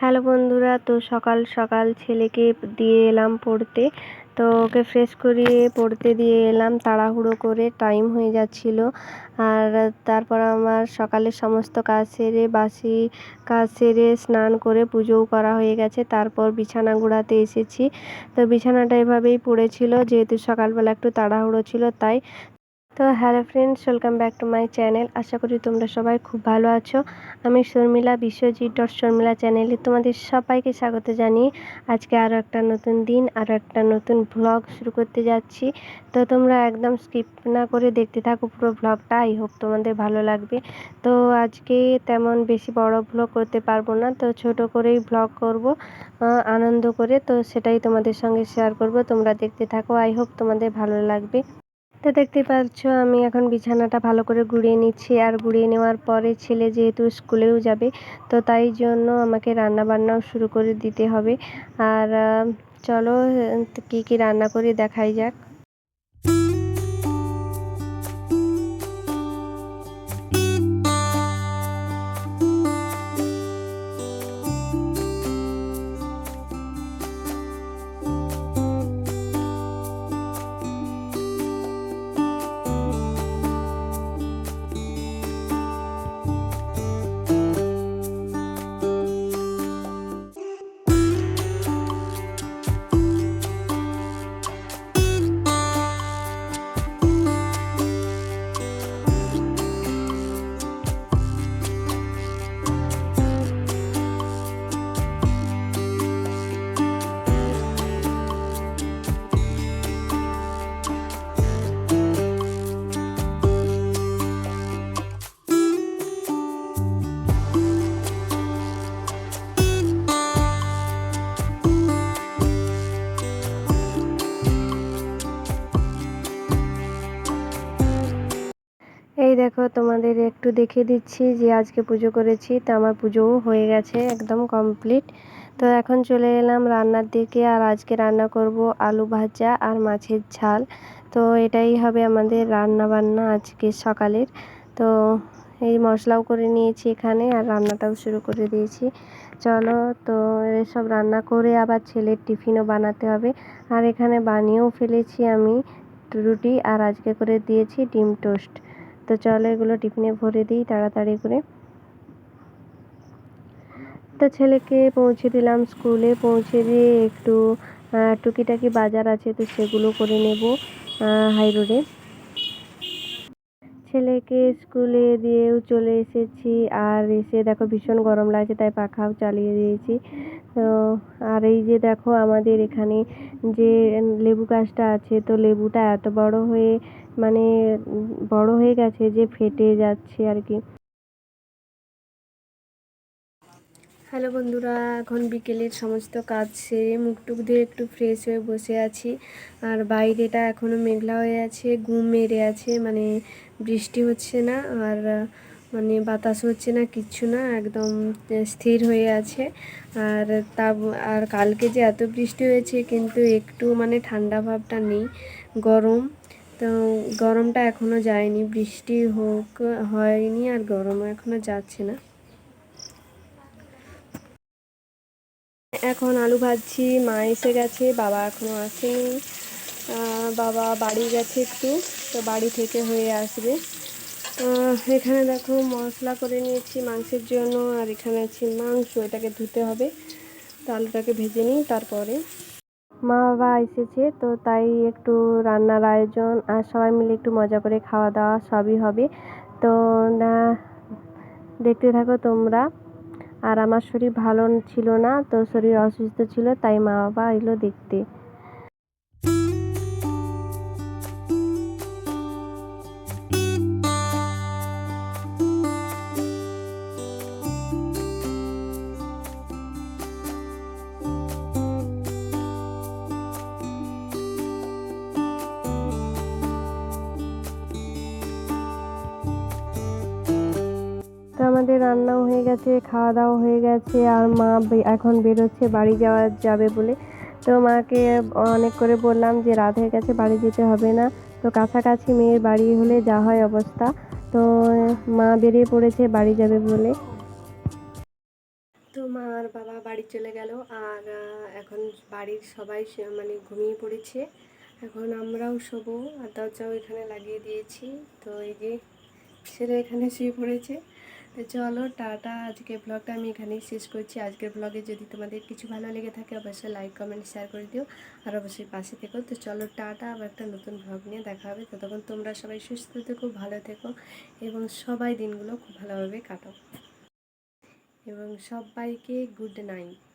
Hello বন্ধুরা, তো সকাল সকাল ছেলেকে দিয়ে এলাম পড়তে। তো ওকে ফ্রেশ করিয়ে পড়তে দিয়ে এলাম, তাড়াহুড়ো করে টাইম হয়ে যাচ্ছিল। আর তারপর আমার সকালের সমস্ত কাজ সেরে, বাসি কাজ সেরে স্নান করে পুজোও করা হয়ে গেছে। তারপর বিছানা গুড়াতে এসেছি। তো বিছানাটা এভাবেই পড়েছিল, যেহেতু সকালবেলা একটু তাড়াহুড়ো ছিল, তাই তো hello friends, welcome back to my channel. আশা করি তোমরা সবাই খুব ভালো আছো। আমি শর্মিলা, বিশ্বজিৎ ডট শর্মিলা চ্যানেলে তোমাদের সবাইকে স্বাগত জানিয়ে আজকে আরও একটা নতুন দিন আরও একটা নতুন ভ্লগ শুরু করতে যাচ্ছি। তো তোমরা একদম স্কিপ না করে দেখতে থাকো পুরো ভ্লগটা আই হোপ তোমাদের ভালো লাগবে। তো আজকে তেমন বেশি বড় ভ্লগ করতে পারব না, তো ছোট করেই ভ্লগ করব আনন্দ করে। তো সেটাই তোমাদের সঙ্গে শেয়ার করব, তোমরা দেখতে থাকো। আই হোপ তোমাদের ভালো লাগবে। তো দেখতে পাচ্ছ, আমি এখন বিছানাটা ভালো করে গুঁড়িয়ে নিচ্ছি। আর গুঁড়িয়ে নেওয়ার পরে ছেলে যেহেতু স্কুলেও যাবে, তো তাই জন্য আমাকে রান্না বান্নাও শুরু করে দিতে হবে। আর চলো, কী কী রান্না করি দেখাই যাক। এই দেখো, তোমাদের একটু দেখে দিচ্ছি যে আজকে পুজো করেছি, তো আমার পুজোও হয়ে গেছে একদম কমপ্লিট তো এখন চলে এলাম রান্নার দিকে, আর আজকে রান্না করব আলু ভাজা আর মাছের ঝাল। তো এটাই হবে আমাদের রান্না বান্না আজকে সকালের। তো এই মশলাও করে নিয়েছি এখানে, আর রান্নাটাও শুরু করে দিয়েছি। চলো, তো এসব রান্না করে আবার ছেলের টিফিনও বানাতে হবে। আর এখানে বানিয়েও ফেলেছি আমি রুটি, আর আজকে করে দিয়েছি ডিম টোস্ট। তো চলো এগুলো টিফিনে ভরে দিই তাড়াতাড়ি করে। তো ছেলেকে পৌঁছে দিলাম স্কুলে, পৌঁছে দিয়ে একটু টুকিটাকি বাজার আছে তো সেগুলো করে নেব হাই রোডে। ছেলেকে স্কুলে দিয়েও চলে এসেছি। আর এসে দেখো ভীষণ গরম লাগছে, তাই পাখাও চালিয়ে দিয়েছি। তো আর এই যে দেখো আমাদের এখানে যে লেবু গাছটা আছে, তো লেবুটা এত বড় হয়ে মানে বড় হয়ে গেছে যে ফেটে যাচ্ছে আর কি। হ্যালো বন্ধুরা, এখন বিকেলের সমস্ত কাজ সেরে মুখ টুক দিয়ে একটু ফ্রেশ হয়ে বসে আছি। আর বাইরেটা এখনও মেঘলা হয়ে আছে গুম মেরে আছে মানে বৃষ্টি হচ্ছে না, আর মানে বাতাস হচ্ছে না, কিচ্ছু না, একদম স্থির হয়ে আছে। আর তা আর কালকে যে এত বৃষ্টি হয়েছে, কিন্তু একটু মানে ঠান্ডা ভাবটা নেই, গরম। তো গরমটা এখনও যায়নি, বৃষ্টি হোক, হয়নি, আর গরমও এখনও যাচ্ছে না। এখন আলু ভাজছি, মা এসে গেছে, বাবা এখনও আসেনি। বাবা বাড়ি গেছে একটু, তো বাড়ি থেকে হয়ে আসবে। এখানে দেখো মশলা করে নিয়েছি মাংসের জন্য, আর এখানে আছে মাংস, এটাকে ধুতে হবে। তো আলুটাকে ভেজে নিই তারপরে। মা বাবা এসেছে, তো তাই একটু রান্নার আয়োজন, আর সবাই মিলে একটু মজা করে খাওয়া দাওয়া সবই হবে। তো দেখতে থাকো তোমরা। আর আমার শরীর ভালো ছিল না, তো শরীর অসুস্থ ছিল, তাই মা বাবা এলো দেখতে। আমাদের রান্নাও হয়ে গেছে খাওয়া দাওয়া হয়ে গেছে, আর মা এখন বেরোচ্ছে, বাড়ি যাওয়া যাবে বলে। তো মাকে অনেক করে বললাম যে, রাত হয়ে গেছে, বাড়ি যেতে হবে না। তো কাছাকাছি মেয়ের বাড়ি হলে যা হয় অবস্থা। তো মা বেরিয়ে পড়েছে, বাড়ি যাবে বলে। তো মা আর বাবা বাড়ি চলে গেল, আর এখন বাড়ির সবাই মানে ঘুমিয়ে পড়েছে। এখন আমরাও শোবো, আর দরজাও এখানে লাগিয়ে দিয়েছি। তো এই যে ছেলে এখানে শুয়ে পড়েছে। তো চলো, টাটা। আজকে ব্লগটা আমি এখানেই শেষ করছি। আজকের ব্লগে যদি তোমাদের কিছু ভালো লেগে থাকে, অবশ্যই লাইক কমেন্ট শেয়ার করে দিও। আর অবশ্যই পাশে থেকো। তো চলো, টাটা। আবার একটা নতুন ব্লগ নিয়ে দেখা হবে। ততক্ষণ তোমরা সবাই সুস্থ থেকো, ভালো থেকো এবং সবাই দিনগুলো খুব ভালোভাবে কাটাও। এবং সবাইকে গুড নাইট